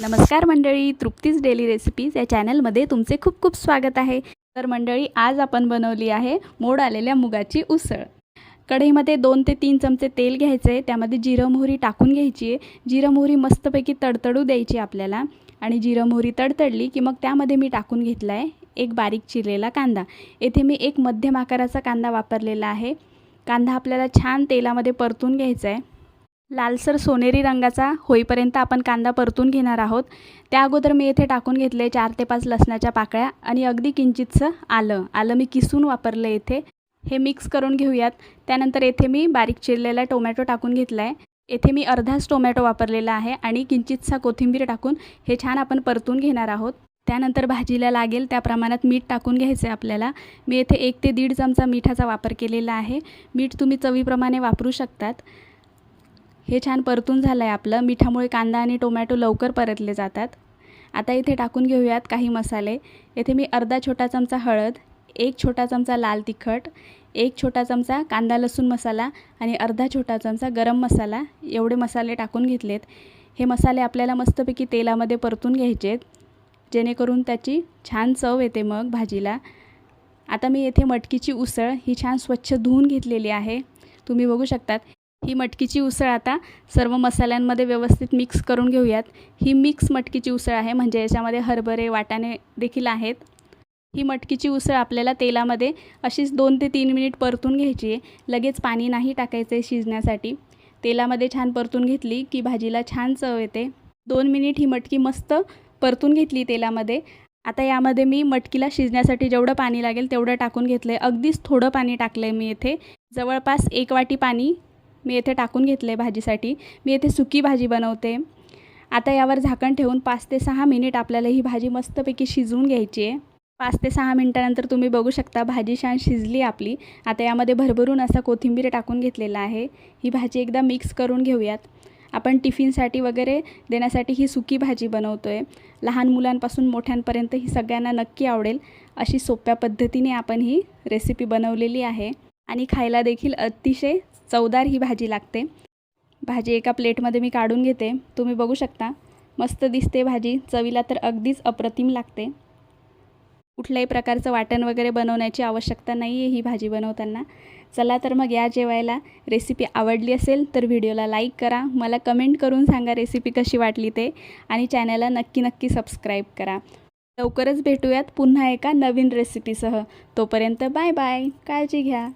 नमस्कार मंडळी Trupti's daily recipes या चॅनलमध्ये तुमचे खूप खूप स्वागत आहे. तर मंडळी आज आपण बनवली आहे मोड आलेल्या मुगाची उसळ. कढईमध्ये दोन ते तीन चमचे तेल घ्यायचं आहे त्यामध्ये जिरं मोहरी टाकून घ्यायची आहे. जिरं मोहरी मस्तपैकी तडतडू द्यायची आपल्याला आणि जिरं मोहरी तडतडली की मग त्यामध्ये मी टाकून घेतला आहे एक बारीक चिरलेला कांदा. येथे मी एक मध्यम आकाराचा कांदा वापरलेला आहे. कांदा आपल्याला छान तेलामध्ये परतून घ्यायचा आहे. लालसर सोनेरी रंगाचा होईपर्यंत आपण कांदा परतून घेणार आहोत. त्या अगोदर मी येथे टाकून घेतले चार ते पाच लसणाच्या पाकळ्या आणि अगदी किंचितचं आलं. आलं मी किसून वापरलं येथे हे मिक्स करून घेऊयात. त्यानंतर येथे मी बारीक चिरलेला टोमॅटो टाकून घेतला आहे येथे मी अर्धाच टोमॅटो वापरलेला आहे आणि किंचितसा कोथिंबीर टाकून हे छान आपण परतून घेणार आहोत. त्यानंतर भाजीला लागेल त्या प्रमाणात मीठ टाकून घ्यायचं आहे आपल्याला. मी येथे एक ते दीड चमचा मिठाचा वापर केलेला आहे. मीठ तुम्ही चवीप्रमाणे वापरू शकतात. हे छान परतून झालं आहे आपलं. मिठामुळे कांदा आणि टोमॅटो लवकर परतले जातात. आता इथे टाकून घेऊयात काही मसाले. येथे मी अर्धा छोटा चमचा हळद एक छोटा चमचा लाल तिखट एक छोटा चमचा कांदा लसूण मसाला आणि अर्धा छोटा चमचा गरम मसाला. एवढे मसाले टाकून घेतलेत. हे मसाले आपल्याला मस्तपैकी तेलामध्ये परतून घ्यायचे आहेत जेणेकरून त्याची छान चव येते मग भाजीला. आता मी येथे मटकीची उसळ ही छान स्वच्छ धुवून घेतलेली आहे. तुम्ही बघू शकतात. ही मटकीची उसळ आता सर्व मसाल्यांमध्ये व्यवस्थित मिक्स करून घेऊयात. ही मिक्स मटकीची उसळ आहे म्हणजे याच्यामध्ये हरभरे वाटाणे देखील आहेत. ही मटकीची उसळ आपल्याला तेलामध्ये अशीच दोन ते तीन मिनिट परतून घ्यायची आहे. लगेच पाणी नाही टाकायचं आहे शिजण्यासाठी. तेलामध्ये छान परतून घेतली की भाजीला छान चव येते. दोन मिनिट ही मटकी मस्त परतून घेतली तेलामध्ये. आता यामध्ये मी मटकीला शिजण्यासाठी जेवढं पाणी लागेल तेवढं टाकून घेतलं आहे अगदीच थोडं पाणी टाकलं आहे मी येथे जवळपास एक वाटी पाणी मी येथे टाकून घेतलं आहे भाजीसाठी. मी येथे सुकी भाजी बनवते. आता यावर झाकण ठेवून पाच ते सहा मिनिट आपल्याला ही भाजी मस्तपैकी शिजवून घ्यायची आहे. पाच ते सहा मिनटानंतर तुम्ही बघू शकता भाजी छान शिजली आपली. आता यामध्ये भरभरून असा कोथिंबीर टाकून घेतलेला आहे. ही भाजी एकदा मिक्स करून घेऊयात. आपण टिफिनसाठी वगैरे देण्यासाठी ही सुकी भाजी बनवतो आहे लहान मुलांपासून मोठ्यांपर्यंत ही सगळ्यांना नक्की आवडेल. अशी सोप्या पद्धतीने आपण ही रेसिपी बनवलेली आहे. आणि खायला देखील अतिशय चवदार ही भाजी लागते. भाजी एका प्लेटमध्ये मी काढून घेते. तुम्ही बघू शकता. मस्त दिसते भाजी. चवीला तर अगदीच अप्रतिम लागते. कुठल्याही प्रकारचं वाटण वगैरे बनवण्याची आवश्यकता नाही आहे ही भाजी बनवताना. चला तर मग या जेवायला. रेसिपी आवडली असेल तर व्हिडिओला लाईक करा. मला कमेंट करून सांगा रेसिपी कशी वाटली ते. आणि चॅनलला नक्की नक्की सबस्क्राईब करा. लवकरच भेटूयात पुन्हा एका नवीन रेसिपीसह. तोपर्यंत बाय बाय. काळजी घ्या.